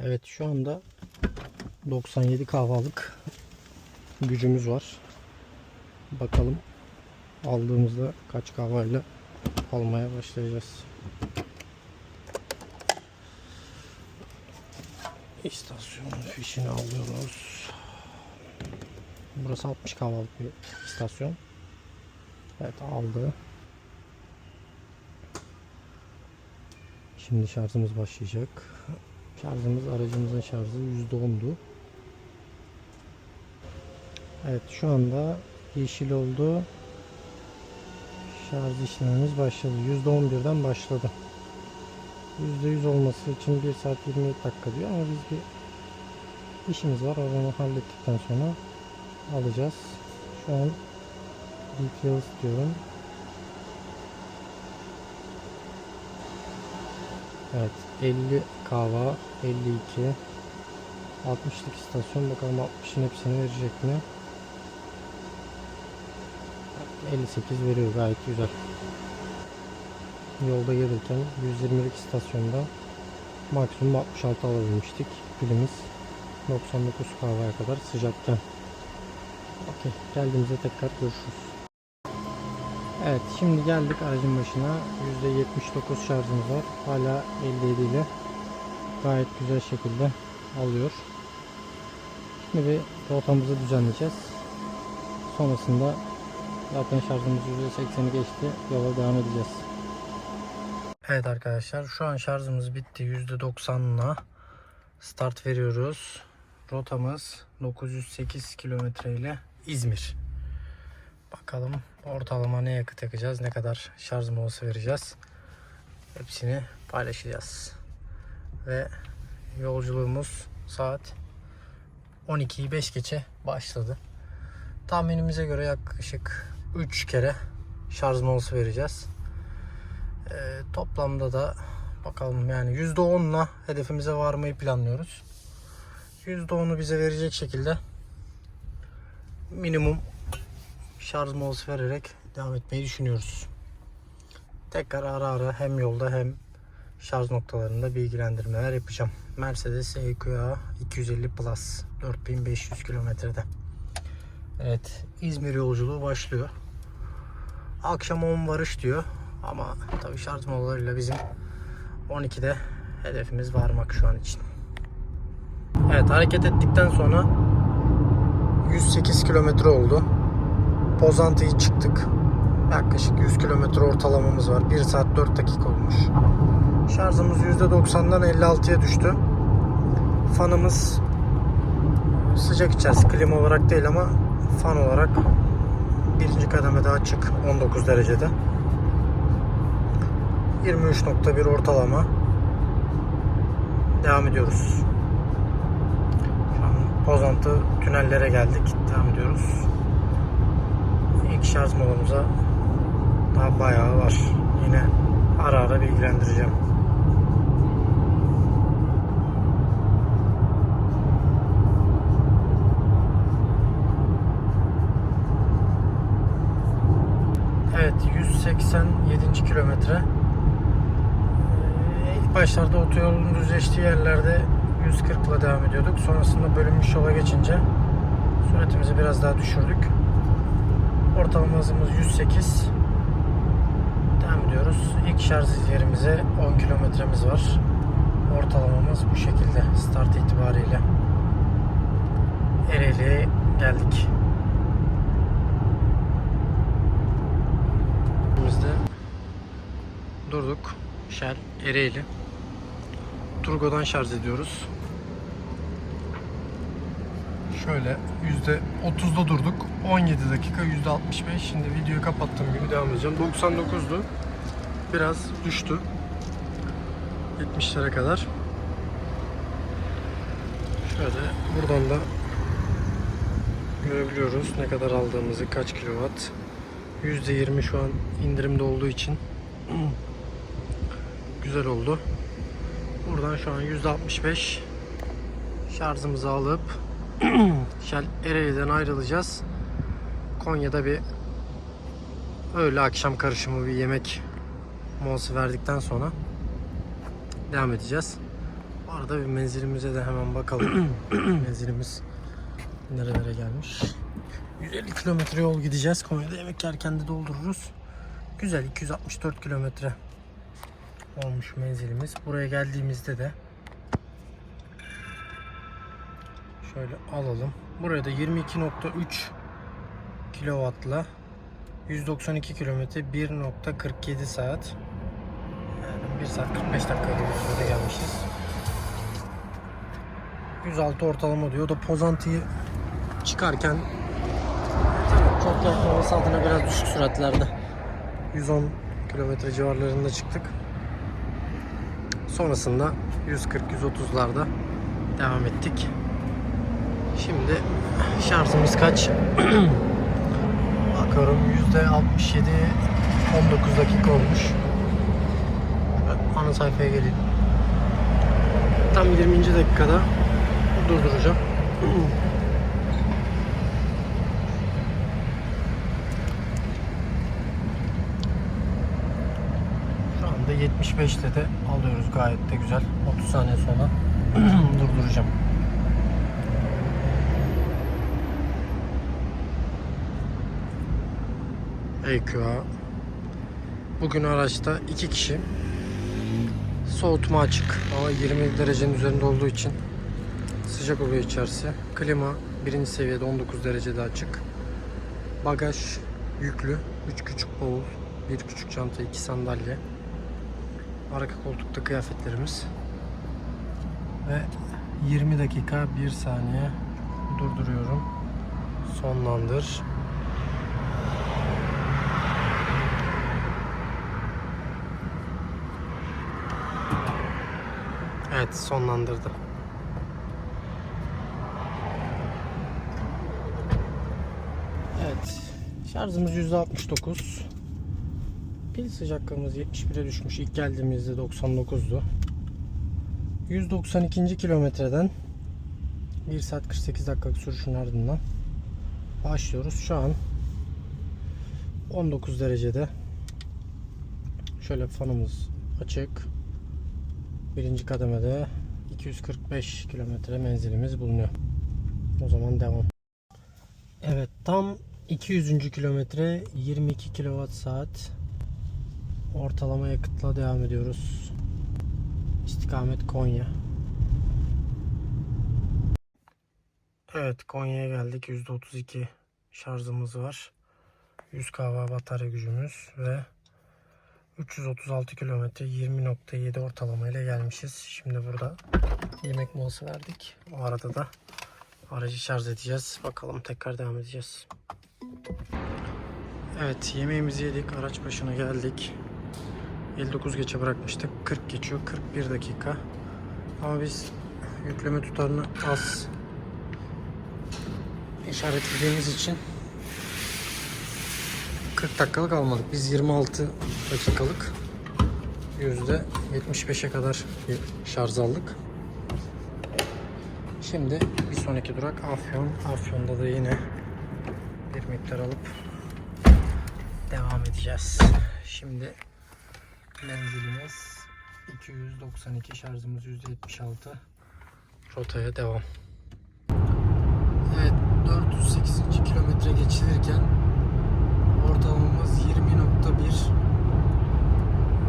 Evet şu anda 97 kahvalık gücümüz var. Bakalım aldığımızda kaç kahvayla almaya başlayacağız. İstasyonun fişini alıyoruz. Burası 60 kahvalık bir istasyon. Evet aldı. Şimdi şarjımız başlayacak. Şarjımız aracımızın şarjı %10'du. Evet şu anda yeşil oldu. Şarj işlemimiz başladı. %11'den başladı. %100 olması için 1 saat 27 dakika diyor ama biz bir işimiz var. Onu hallettikten sonra alacağız. Şu an details diyorum. Evet 50 kahva 52 60'lık istasyon bakalım 60'ın hepsini verecek mi? 58 veriyor gayet güzel. Yolda gelirken 120'lik istasyonda maksimum 66 alabilmiştik. Pilimiz 99 kahvaya kadar sıcakken Okey geldiğimizde tekrar görüşürüz Evet şimdi geldik aracın başına. %79 şarjımız var. Hala 57 ile gayet güzel şekilde alıyor. Şimdi bir rotamızı düzenleyeceğiz. Sonrasında zaten şarjımız %80'i geçti. Yola devam edeceğiz. Evet arkadaşlar şu an şarjımız bitti. %90'la start veriyoruz. Rotamız 908 kilometre ile İzmir. Bakalım ortalama ne yakıt yakacağız, ne kadar şarj molası vereceğiz. Hepsini paylaşacağız. Ve yolculuğumuz saat 12'yi 5 geçe başladı. Tahminimize göre yaklaşık 3 kere şarj molası vereceğiz. Ee, toplamda da bakalım yani %10'la hedefimize varmayı planlıyoruz. %10'u bize verecek şekilde minimum şarj molası vererek devam etmeyi düşünüyoruz. Tekrar ara ara hem yolda hem şarj noktalarında bilgilendirmeler yapacağım. Mercedes EQA 250 Plus 4500 kilometrede. Evet İzmir yolculuğu başlıyor. Akşam 10 varış diyor ama tabii şarj molalarıyla bizim 12'de hedefimiz varmak şu an için. Evet hareket ettikten sonra 108 kilometre oldu. Pozantı'yı çıktık. Yaklaşık 100 kilometre ortalamamız var. 1 saat 4 dakika olmuş. Şarjımız %90'dan 56'ya düştü. Fanımız sıcak içerisi klima olarak değil ama fan olarak birinci kademede açık 19 derecede. 23.1 ortalama. Devam ediyoruz. Şu an Pozantı tünellere geldik. Devam ediyoruz şarj molamıza daha bayağı var. Yine ara ara bilgilendireceğim. Evet 187. kilometre. Ee, İlk başlarda otoyolun düzleştiği yerlerde 140 ile devam ediyorduk. Sonrasında bölünmüş yola geçince süratimizi biraz daha düşürdük. Ortalama hızımız 108. Devam ediyoruz. İlk şarj yerimize 10 kilometremiz var. Ortalamamız bu şekilde start itibariyle. Ereğli'ye geldik. Biz de durduk. Shell Ereğli. Turgo'dan şarj ediyoruz. Şöyle %30'da durduk. 17 dakika %65. Şimdi videoyu kapattığım gibi devam edeceğim. 99'du. Biraz düştü. 70'lere kadar. Şöyle buradan da görebiliyoruz ne kadar aldığımızı, kaç kilowatt. %20 şu an indirimde olduğu için güzel oldu. Buradan şu an %65 şarjımızı alıp Shell Ereğli'den ayrılacağız. Konya'da bir öğle akşam karışımı bir yemek molası verdikten sonra devam edeceğiz. Bu arada bir menzilimize de hemen bakalım. Menzilimiz nerelere gelmiş. 150 kilometre yol gideceğiz. Konya'da yemek yerken de doldururuz. Güzel 264 kilometre olmuş menzilimiz. Buraya geldiğimizde de şöyle alalım. Buraya da 22.3 kilovatla 192 kilometre 1.47 saat yani 1 saat 45 dakika gibi sürede gelmişiz. 106 ortalama diyor. O da Pozantı'yı çıkarken çok yakmaması adına biraz düşük süratlerde 110 kilometre civarlarında çıktık. Sonrasında 140-130'larda devam ettik. Şimdi şarjımız kaç? Bakıyorum %67 19 dakika olmuş. Ana sayfaya geleyim. Tam 20. dakikada durduracağım. Şu anda 75'te de alıyoruz gayet de güzel. 30 saniye sonra durduracağım. EQA Bugün araçta iki kişi Soğutma açık ama 20 derecenin üzerinde olduğu için sıcak oluyor içerisi. Klima birinci seviyede 19 derecede açık. Bagaj yüklü. 3 küçük bavul, bir küçük çanta, iki sandalye. Arka koltukta kıyafetlerimiz. Ve 20 dakika 1 saniye durduruyorum. Sonlandır. Evet sonlandırdı. Evet şarjımız %69. Pil sıcaklığımız 71'e düşmüş. İlk geldiğimizde 99'du. 192. kilometreden 1 saat 48 dakikalık sürüşün ardından başlıyoruz. Şu an 19 derecede. Şöyle fanımız açık. Birinci kademede 245 kilometre menzilimiz bulunuyor. O zaman devam. Evet tam 200. kilometre 22 kWh saat ortalama yakıtla devam ediyoruz. İstikamet Konya. Evet Konya'ya geldik. %32 şarjımız var. 100 kW batarya gücümüz ve 336 kilometre 20.7 ortalama ile gelmişiz. Şimdi burada yemek molası verdik. O arada da aracı şarj edeceğiz. Bakalım tekrar devam edeceğiz. Evet yemeğimizi yedik. Araç başına geldik. 59 geçe bırakmıştık. 40 geçiyor. 41 dakika. Ama biz yükleme tutarını az işaretlediğimiz için 40 dakikalık almadık. Biz 26 dakikalık yüzde 75'e kadar bir şarj aldık. Şimdi bir sonraki durak Afyon. Afyon'da da yine bir miktar alıp devam edeceğiz. Şimdi menzilimiz 292 şarjımız %76 rotaya devam. Evet 408. kilometre geçilirken ortalamamız 20.1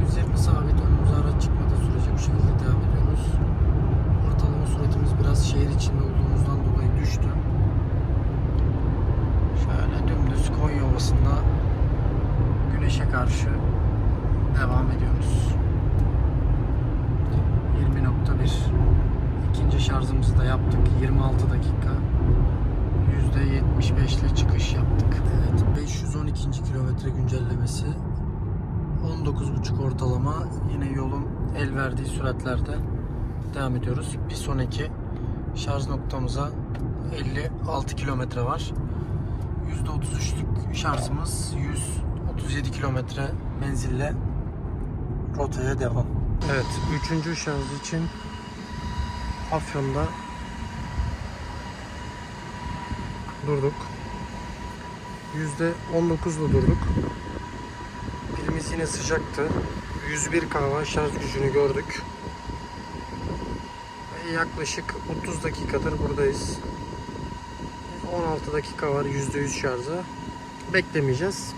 120 sabit önümüze araç çıkmadığı sürece bu şekilde devam ediyoruz. Ortalama süratimiz biraz şehir içinde olduğumuzdan dolayı düştü. Şöyle dümdüz Konya Ovası'nda güneşe karşı devam ediyoruz. 20.1 İkinci şarjımızı da yaptık. 26 dakika. %75 ile çıkış yaptık. Evet 512. kilometre güncellemesi. 19.5 ortalama. Yine yolun el verdiği süratlerde devam ediyoruz. Bir sonraki şarj noktamıza 56 kilometre var. %33'lük şarjımız 137 kilometre menzille rotaya devam. Evet, üçüncü şarj için Afyon'da durduk. Yüzde 19'da durduk. Pilimiz yine sıcaktı. 101 kahve şarj gücünü gördük. yaklaşık 30 dakikadır buradayız. 16 dakika var %100 şarja. Beklemeyeceğiz.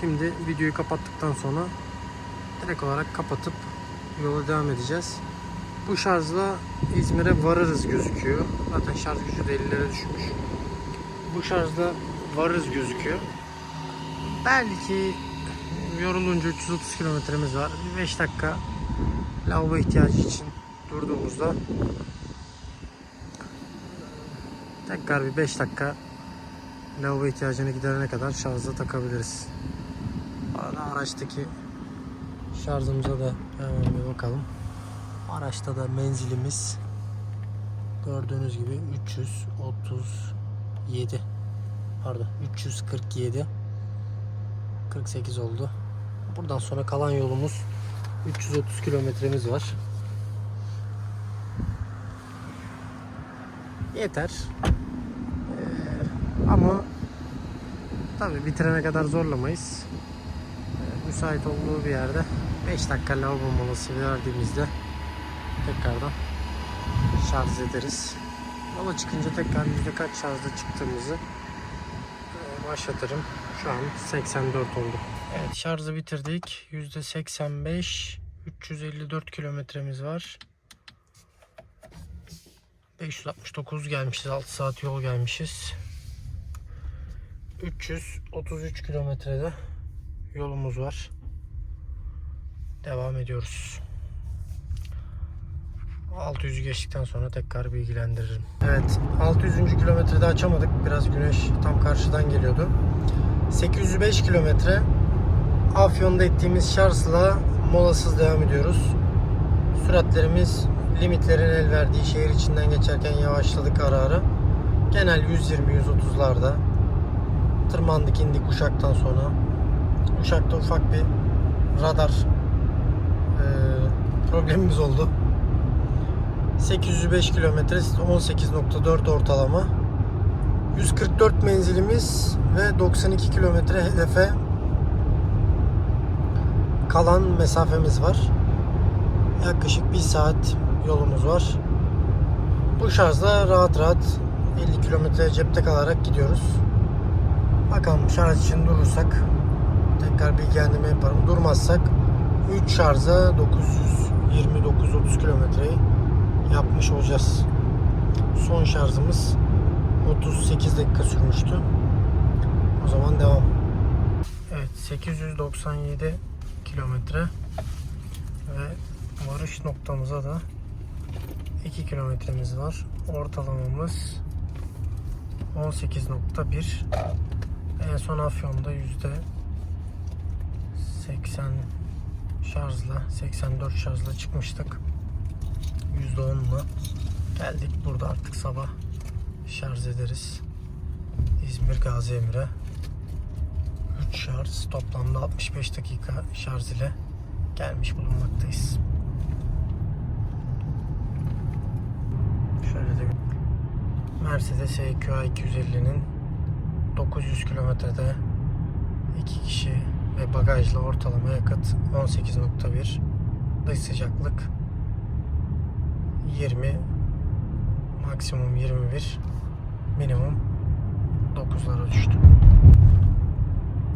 Şimdi videoyu kapattıktan sonra direkt olarak kapatıp yola devam edeceğiz. Bu şarjla İzmir'e varırız gözüküyor. Zaten şarj gücü de 50'lere düşmüş. Bu şarjla varırız gözüküyor. Belki yorulunca 330 kilometremiz var. Bir 5 dakika lavabo ihtiyacı için durduğumuzda tekrar bir 5 dakika lavabo ihtiyacını giderene kadar şarja takabiliriz. Arada araçtaki şarjımıza da hemen bir bakalım. Araçta da menzilimiz gördüğünüz gibi 337 pardon 347 48 oldu. Buradan sonra kalan yolumuz 330 kilometremiz var. Yeter. Ee, ama tabi bitirene kadar zorlamayız. Ee, müsait olduğu bir yerde 5 dakika lavabo molası verdiğimizde tekrardan şarj ederiz. Yola çıkınca tekrar yüzde kaç şarjda çıktığımızı e, başlatırım. Şu an 84 oldu. Evet şarjı bitirdik. Yüzde 85 354 kilometremiz var. 569 gelmişiz. 6 saat yol gelmişiz. 333 kilometrede yolumuz var. Devam ediyoruz. 600'ü geçtikten sonra tekrar bilgilendiririm. Evet 600. kilometrede açamadık. Biraz güneş tam karşıdan geliyordu. 805 kilometre Afyon'da ettiğimiz şarjla molasız devam ediyoruz. Süratlerimiz limitlerin el verdiği şehir içinden geçerken yavaşladık ara ara. Genel 120-130'larda tırmandık indik Uşak'tan sonra. Uşak'ta ufak bir radar e, problemimiz oldu. 805 kilometre 18.4 ortalama 144 menzilimiz ve 92 kilometre hedefe kalan mesafemiz var. Yaklaşık 1 saat yolumuz var. Bu şarjla rahat rahat 50 kilometre cepte kalarak gidiyoruz. Bakalım şarj için durursak tekrar bilgilendirme yaparım. Durmazsak 3 şarja 929-30 kilometreyi yapmış olacağız. Son şarjımız 38 dakika sürmüştü. O zaman devam. Evet 897 kilometre ve varış noktamıza da 2 kilometremiz var. Ortalamamız 18.1 en son Afyon'da yüzde 80 şarjla 84 şarjla çıkmıştık. %10'la geldik burada artık sabah şarj ederiz. İzmir Gazi Emir'e 3 şarj toplamda 65 dakika şarj ile gelmiş bulunmaktayız. Şöyle de Mercedes EQA 250'nin 900 kilometrede 2 kişi ve bagajla ortalama yakıt 18.1 dış sıcaklık 20 maksimum 21 minimum 9'lara düştü.